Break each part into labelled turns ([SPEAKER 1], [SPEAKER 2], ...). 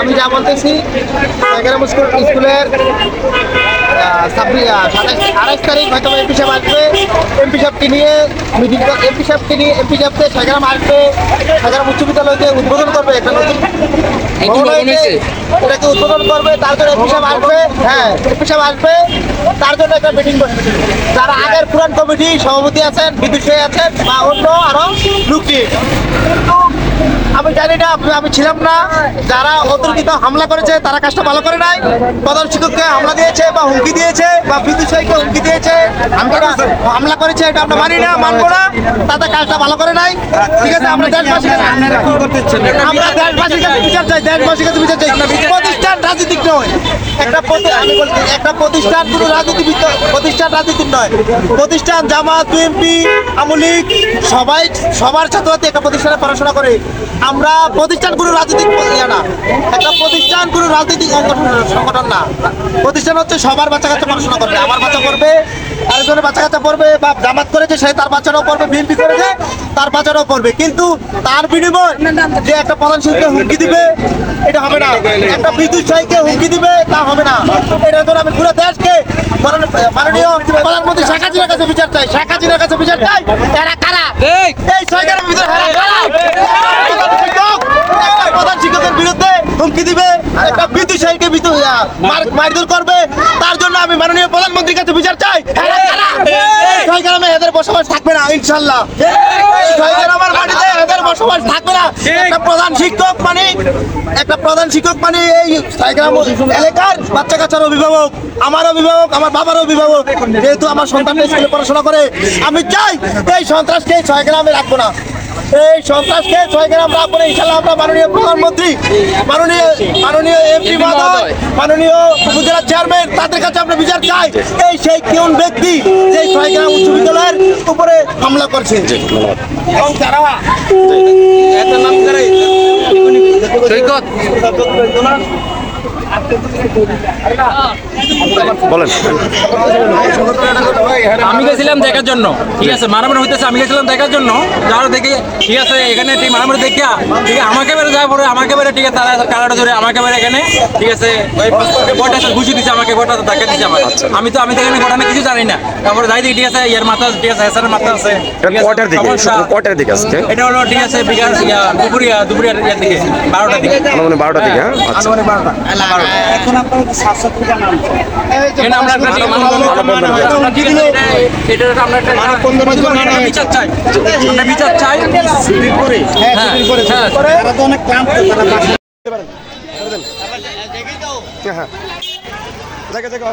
[SPEAKER 1] আমি যা বলতেছি এগারো স্কুল স্কুলের ছাব্বিশ সাতাশ আঠাশ তারিখ হয়তো এমপি সাহেব আসবে। এমপি সাহেবকে নিয়ে মিটিং এমপি সাহেবকে নিয়ে এমপি সাহেবকে সাগরাম আসবে সাগরাম উচ্চ বিদ্যালয়তে উদ্বোধন করবে একটা নতুন এটাকে উদ্বোধন করবে তার জন্য এমপি সাহেব আসবে। হ্যাঁ এমপি সাহেব আসবে তার জন্য একটা মিটিং বসবে যারা আগের পুরান কমিটি সভাপতি আছেন বিদ্যুৎ আছেন বা অন্য আরও লুকি কিন্তু আমি জানি না আমি- ছিলাম না। যারা অতর্কিত হামলা করেছে তারা কাজটা ভালো করে নাই। প্রধান শিক্ষককে হামলা দিয়েছে বা হুমকি দিয়েছে বা বিদ্যুৎ সাহিকে হুমকি দিয়েছে। আমরা হামলা করেছে এটা আমরা মানি না মানবো না। তাদের কাজটা ভালো করে নাই। ঠিক আছে আমরা দেশবাসী আমরা দেশবাসীর কাছে বিচার চাই। দেশবাসীর কাছে বিচার চাই রাজনীতিক নয়। একটা আমি বলছি, একটা প্রতিষ্ঠান কোনো রাজনীতি প্রতিষ্ঠান রাজনীতিক নয়। প্রতিষ্ঠান, জামাত, বিএনপি আমলিক সবাই সবার ছাত্রছাত্রী একটা প্রতিষ্ঠানে পড়াশোনা করে। আমরা প্রতিষ্ঠান কোনো রাজনৈতিক ইয়ে না। একটা প্রতিষ্ঠান কোনো রাজনৈতিক সংগঠন- না। প্রতিষ্ঠান হচ্ছে সবার বাচ্চা কাচ্চা পড়াশোনা করবে। আমার বাচ্চা করবে আরেকজনের বাচ্চা কাচ্চা পড়বে, বা জামাত করেছে, সে তার বাচ্চারাও পড়বে, বিএনপি করেছে, তার বাচ্চারাও পড়বে। কিন্তু তার বিনিময় যে একটা প্রধান শিল্পে হুমকি দিবে না। একটা বিদ্যুৎ সাহিকে হুমকি দিবে তা হবে না। এটার জন্য আমি পুরো দেশকে মাননীয় প্রধানমন্ত্রী শেখ হাসিনার কাছে বিচার চাই শেখ হাসিনার কাছে বিচার চাই। এরা কারা? এই। সরকারের ভিতরে প্রধান শিক্ষক, শিক্ষকের বিরুদ্ধে হুমকি দিবে একটা বিদ্যুৎ সাহিকে মারধর করবে। তার জন্য আমি মাননীয় প্রধানমন্ত্রীর কাছে বিচার চাই। এরা কারা? এই ছয়গ্রামে এদের বসবাস থাকবে না ইনশাল্লাহ। এই। ছয়গ্রামের মাটিতে বসবাস থাকবে না একটা প্রধান শিক্ষক মানে একটা প্রধান শিক্ষক মানে এই ছয়গ্রাম এলাকার বাচ্চা অভিভাবক, আমার অভিভাবক, আমার বাবার অভিভাবক, যেহেতু আমার স্কুলে পড়াশোনা করে, আমি চাই এই সন্ত্রাসকে ছয়গ্রামে রাখব না। এই সন্ত্রাসকে ছয় গ্রাম রাখব না ইনশাল্লাহ আমরা মাননীয় প্রধানমন্ত্রী, মাননীয় মাননীয় এমপি মহোদয়, মাননীয় উপজেলা চেয়ারম্যান তাদের কাছে আমরা বিচার চাই। এই সেই কোন ব্যক্তি যে ছয় গ্রাম উচ্চ বিদ্যালয়ের উপরে হামলা করছে। এবং তারা
[SPEAKER 2] সৈকত।
[SPEAKER 3] বলেন।
[SPEAKER 2] আমি গেছিলাম দেখার জন্য। ঠিক আছে মারামারি হইতেছে আমি গেছিলাম দেখার জন্য। যারা দেখে ঠিক আছে এখানে ঠিক মারামারি দেখিয়া ঠিক আছে আমাকে বেড়ে যাওয়ার পরে আমাকে বেড়ে ঠিক আছে তারা কালাটা ধরে আমাকে বেড়ে এখানে ঠিক আছে গোটা ঘুষি দিছে আমাকে গোটা দেখা দিছে আমার আমি তো আমি তো এখানে ঘটনা কিছু জানি না। তারপরে যাই দেখি ঠিক আছে ইয়ার মাথা ঠিক আছে হেসারের মাথা আছে আছে,
[SPEAKER 3] কটার দিকে। কটার দিকে আজকে?
[SPEAKER 2] এটা হলো ঠিক আছে বিকাল ইয়া, দুপুরিয়া দুপুরিয়ার দিকে বারোটার দিকে।
[SPEAKER 3] মানে বারোটার দিকে হ্যাঁ? আচ্ছা।
[SPEAKER 2] বারোটা।
[SPEAKER 4] এখন আপনার
[SPEAKER 2] আমরা একটা এটা- আমরা একটা- বিচার চাই। আমরা বিচার চাই। হ্যাঁ, হ্যাঁ।
[SPEAKER 4] তারা তো অনেক ক্লান্ত তারা বাসায়
[SPEAKER 3] হ্যাঁ জায়গা জায়গা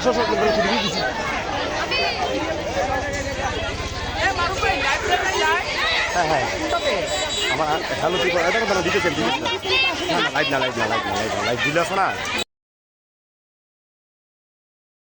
[SPEAKER 3] হ্যাঁ হ্যাঁ। আমার হ্যালো কি এটা কথা দিতেছেন দিতেছেন না না লাইট না লাইট না লাইট না লাইট না লাইট দিলে আছে না।